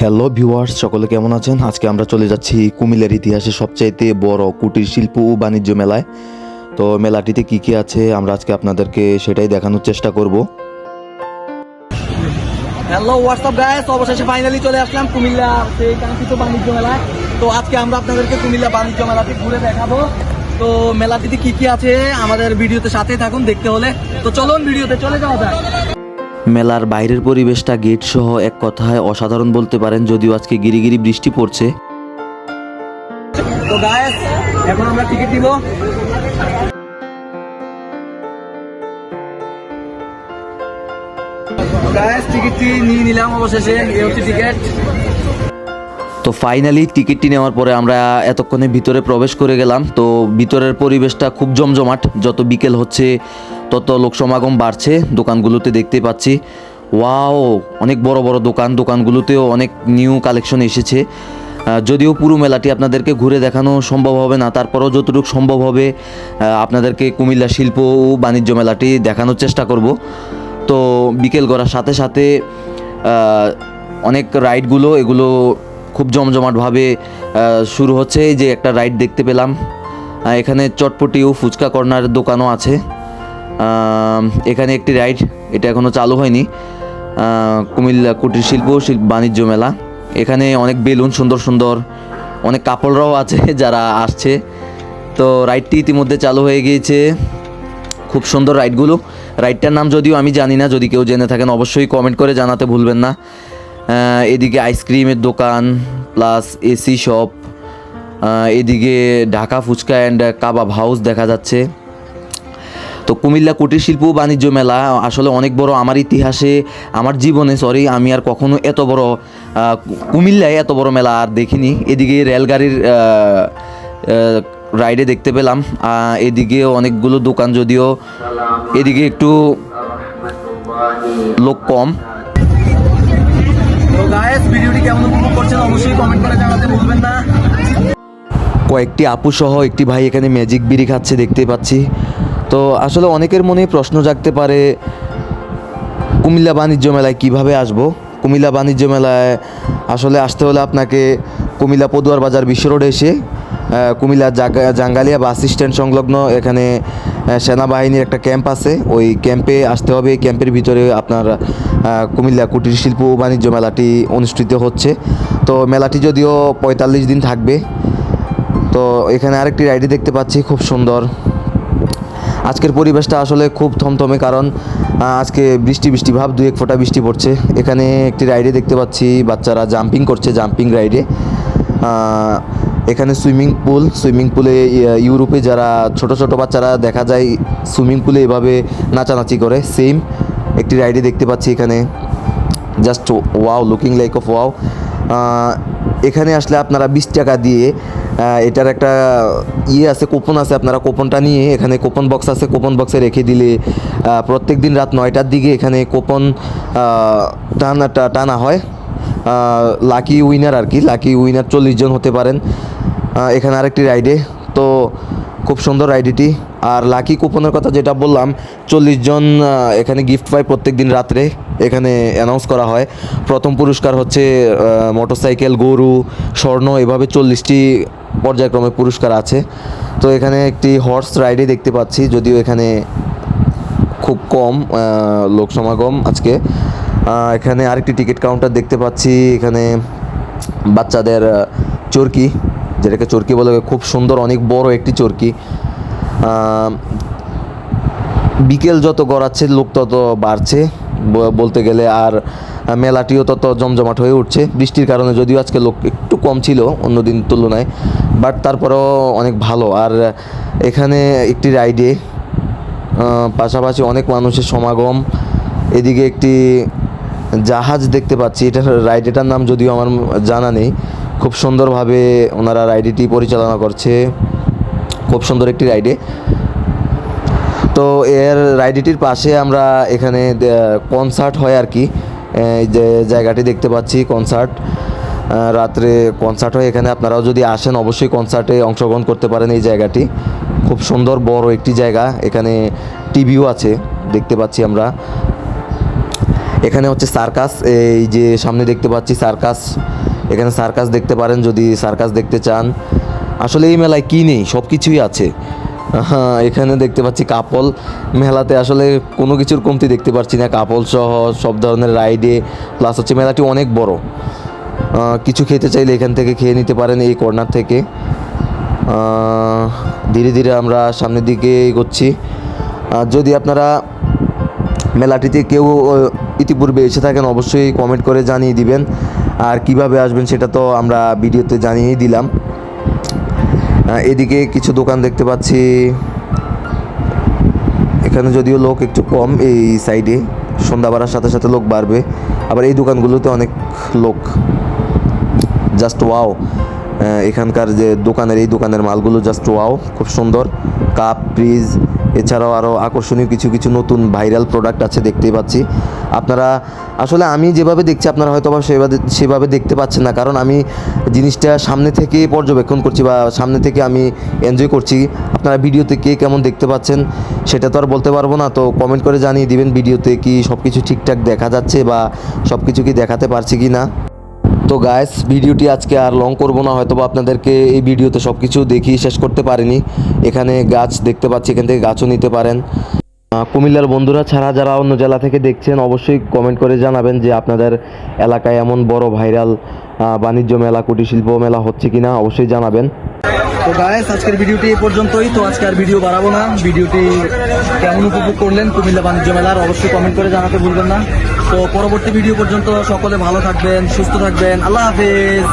Hello viewers সকলে কেমন আছেন? আজকে আমরা চলে যাচ্ছি কুমিল্লার ইতিহাসে সবচাইতে বড় কুটির শিল্প ও বাণিজ্য মেলায়। তো মেলাটিতে কি কি আছে আমরা আজকে আপনাদেরকে সেটাই দেখানোর চেষ্টা করব। হ্যালো হোয়াটসঅ্যাপ গাইস অবশেষে ফাইনালি চলে আসলাম কুমিল্লা সেই কাঙ্ক্ষিত বাণিজ্য মেলায়। তো আজকে আমরা আপনাদেরকে কুমিল্লা বাণিজ্য মেলাটি ঘুরে দেখাবো। তো মেলাটিতে কি কি আছে আমাদের ভিডিওতে সাথে থাকুন দেখতে হলে। তো চলুন ভিডিওতে চলে যাওয়া যাক। মেলার বাইরের পরিবেশটা গেট সহ এক কথায় অসাধারণ বলতে পারেন, যদিও আজকে গিরিগিরি বৃষ্টি পড়ছে। টিকিট নিয়ে নিলাম অবশেষে এই হচ্ছে টিকিট তো ফাইনালি টিকিটটি নেওয়ার পরে আমরা এতক্ষণে ভিতরে প্রবেশ করে গেলাম। তো ভিতরের পরিবেশটা খুব জমজমাট। যত বিকেল হচ্ছে, তত লোক সমাগম বাড়ছে। দোকানগুলোতে দেখতে পাচ্ছি। ওয়াও, অনেক বড় বড় দোকান। দোকানগুলোতেও অনেক নিউ কালেকশন এসেছে। যদিও পুরো মেলাটি আপনাদেরকে ঘুরে দেখানো সম্ভব হবে না, তারপরেও যতটুকু সম্ভব হবে আপনাদেরকে কুমিল্লা শিল্প ও বাণিজ্য মেলাটি দেখানোর চেষ্টা করব। তো বিকেল গড়ার সাথে সাথে অনেক রাইডগুলো এগুলো খুব জমজমাটভাবে শুরু হচ্ছে। যে একটা রাইড দেখতে পেলাম। এখানে চটপটি ও ফুচকা কর্নার দোকানও আছে। এখানে একটি রাইড, এটা এখনও চালু হয়নি। কুমিল্লা কুটির শিল্প শিল্প বাণিজ্য মেলা। এখানে অনেক বেলুন, সুন্দর সুন্দর। অনেক কাপড়রাও আছে যারা আসছে। তো রাইডটি ইতিমধ্যে চালু হয়ে গিয়েছে। খুব সুন্দর রাইডগুলো। রাইডটার নাম যদিও আমি জানি না, যদি কেউ জেনে থাকেন অবশ্যই কমেন্ট করে জানাতে ভুলবেন না। এদিকে আইসক্রিমের দোকান প্লাস এসি শপ এদিকে Dhaka fuchka and kebab house দেখা যাচ্ছে। তো কুমিল্লা কুটির শিল্প বাণিজ্য মেলা, আসলে অনেক বড় আমার ইতিহাসে, আমার জীবনে সরি আমি আর কখনো এত বড় কুমিল্লায় এত বড় মেলা আর দেখিনি। এদিকে রেলগাড়ির রাইডে দেখতে পেলাম। এদিকে অনেকগুলো দোকান যদিও, এদিকে একটু লোক কম। কয়েকটি আপু সহ একটি ভাই এখানে ম্যাজিক বিড়ি খাচ্ছে, দেখতে পাচ্ছি। তো আসলে অনেকের মনে প্রশ্ন জাগতে পারে, কুমিল্লা বাণিজ্য মেলায় কীভাবে আসব? কুমিল্লা বাণিজ্য মেলায় আসলে আসতে হলে আপনাকে কুমিল্লা পদুয়ার বাজার বিশ্ব রোডে এসে কুমিল্লা জাঙ্গালিয়া বাস স্ট্যান্ড সংলগ্ন এখানে সেনাবাহিনীর একটা ক্যাম্প আছে। ওই ক্যাম্পে আসতে হবে। ক্যাম্পের ভিতরে আপনার কুমিল্লা কুটির শিল্প বাণিজ্য মেলাটি অনুষ্ঠিত হচ্ছে। তো মেলাটি যদিও পঁয়তাল্লিশ দিন থাকবে, তো এখানে আরেকটি রাইডি দেখতে পাচ্ছি, খুব সুন্দর। আজকের পরিবেশটা আসলে খুব থমথমে কারণ আজকে বৃষ্টি বৃষ্টি, ভাব দু এক ফোঁটা বৃষ্টি পড়ছে। এখানে একটি রাইডে দেখতে পাচ্ছি, বাচ্চারা জাম্পিং করছে, জাম্পিং রাইডে। এখানে সুইমিং পুল, সুইমিং পুলে ইউরোপে যারা ছোট ছোট বাচ্চারা দেখা যায় সুইমিং পুলে এভাবে নাচানাচি করে। সেম একটি রাইডে দেখতে পাচ্ছি এখানে। Just wow looking like of wow এখানে আসলে আপনারা বিশ টাকা দিয়ে এটার একটা ইয়ে আছে, কুপন আছে আপনারা কুপনটা নিয়ে, এখানে কুপন বক্স আছে, কুপন বক্সে রেখে দিলে প্রত্যেক দিন রাত নয়টার দিকে এখানে কুপন টানা টানা হয়। লাকি উইনার আর কি লাকি উইনার চল্লিশ জন হতে পারেন। এখানে আরেকটি রাইডে তো খুব সুন্দর রাইডিটি আর লাকি কুপনের কথা যেটা বললাম, চল্লিশ জন এখানে গিফট পায় প্রত্যেক দিন রাত্রে। এখানে অ্যানাউন্স করা হয়। প্রথম পুরস্কার হচ্ছে মোটরসাইকেল গরু, স্বর্ণ, এভাবে চল্লিশটি পর্যায়ক্রমে পুরস্কার আছে। তো এখানে একটি হর্স রাইডে দেখতে পাচ্ছি, যদিও এখানে খুব কম লোক সমাগম আজকে। এখানে আরেকটি টিকিট কাউন্টার দেখতে পাচ্ছি। এখানে বাচ্চাদের চরকি, যেটাকে চরকি বলে, খুব সুন্দর, অনেক বড় একটি চরকি। বিকেল যত গড়াচ্ছে, লোক তত বাড়ছে বলতে গেলে, আর মেলাটিও তত জমজমাট হয়ে উঠছে। বৃষ্টির কারণে যদিও আজকে লোক একটু কম ছিল অন্য দিন তুলনায়, বাট তারপরেও অনেক ভালো। আর এখানে একটি রাইডে পাশাপাশি অনেক মানুষের সমাগম। এদিকে একটি জাহাজ দেখতে পাচ্ছি। এটার রাইডেটার নাম যদিও আমার জানা নেই। খুব সুন্দরভাবে ওনারা রাইডেটি পরিচালনা করছে। খুব সুন্দর একটি রাইডে। তো এর রাইডিটির পাশে আমরা এখানে কনসার্ট হয় আর কি। যে জায়গাটি দেখতে পাচ্ছি, কনসার্ট। রাত্রে কনসার্ট হয়। এখানে আপনারাও যদি আসেন, অবশ্যই কনসার্টে অংশগ্রহণ করতে পারেন এই জায়গাটি। খুব সুন্দর, বড় একটি জায়গা। এখানে টিভিও আছে, দেখতে পাচ্ছি আমরা। এখানে হচ্ছে সার্কাস, এই যে সামনে দেখতে পাচ্ছি সার্কাস। এখানে সার্কাস দেখতে পারেন যদি সার্কাস দেখতে চান। আসলে এই মেলায় কী নেই? সব কিছুই আছে। হ্যাঁ এখানে দেখতে পাচ্ছি কাপল। মেলাতে আসলে কোনো কিছুর কমতি দেখতে পাচ্ছি না। কাপল সহ সব ধরনের রাইডে, প্লাস হচ্ছে মেলাটি অনেক বড়। কিছু খেতে চাইলে এখান থেকে খেয়ে নিতে পারেন এই কর্নার থেকে। ধীরে ধীরে আমরা সামনের দিকে এগোচ্ছি। যদি আপনারা মেলাটিতে কেউ ইতিপূর্বে এসে থাকেন, অবশ্যই কমেন্ট করে জানিয়ে দিবেন। আর কীভাবে আসবেন সেটা তো আমরা ভিডিওতে জানিয়েই দিলাম। এদিকে কিছু দোকান দেখতে পাচ্ছি। এখানে যদিও লোক একটু কম এই সাইডে সন্ধ্যা বাড়ার সাথে সাথে লোক বাড়বে। আবার এই দোকানগুলোতে অনেক লোক। জাস্ট ওয়াও এখানকার যে দোকানের, এই দোকানের মালগুলো জাস্ট ওয়াও খুব সুন্দর। কাপ ফ্রিজ এছাড়াও আরও আকর্ষণীয় কিছু কিছু নতুন ভাইরাল প্রোডাক্ট আছে দেখতেই পাচ্ছি। আপনারা, আসলে আমি যেভাবে দেখছি, আপনারা হয়তো বা সেভাবে সেভাবে দেখতে পাচ্ছেন না, কারণ আমি জিনিসটা সামনে থেকে পর্যবেক্ষণ করছি বা সামনে থেকে আমি এনজয় করছি। আপনারা ভিডিওতে কে কেমন দেখতে পাচ্ছেন, সেটা তো আর বলতে পারব না, তো কমেন্ট করে জানিয়ে দিবেন, ভিডিওতে কি সব কিছু ঠিকঠাক দেখা যাচ্ছে বা সব কিছু কি দেখাতে পারছি কি না তো গায়েস ভিডিওটি আজকে আর লং করব না হয়তো আপনাদেরকে এই ভিডিওতে সব কিছু দেখিয়ে শেষ করতে পারিনি। এখানে গাছ দেখতে পাচ্ছি, এখান থেকে গাছও নিতে পারেন। কুমিল্লার বন্ধুরা ছাড়া যারা অন্য জেলা থেকে দেখছেন, অবশ্যই কমেন্ট করে জানাবেন যে আপনাদের এলাকায় এমন বড় ভাইরাল বাণিজ্য মেলা, কুটির শিল্প মেলা হচ্ছে কিনা, অবশ্যই জানাবেন। তো গায়েস আজকের ভিডিওটি এই পর্যন্তই। তো আজকে আর ভিডিও বাড়াবো না। ভিডিওটি কেমন উপভোগ করলেন কুমিল্লা বাণিজ্য মেলার, অবশ্যই কমেন্ট করে জানাতে ভুলবেন না। তো পরবর্তী ভিডিও পর্যন্ত সকলে ভালো থাকবেন, সুস্থ থাকবেন। আল্লাহ হাফেজ।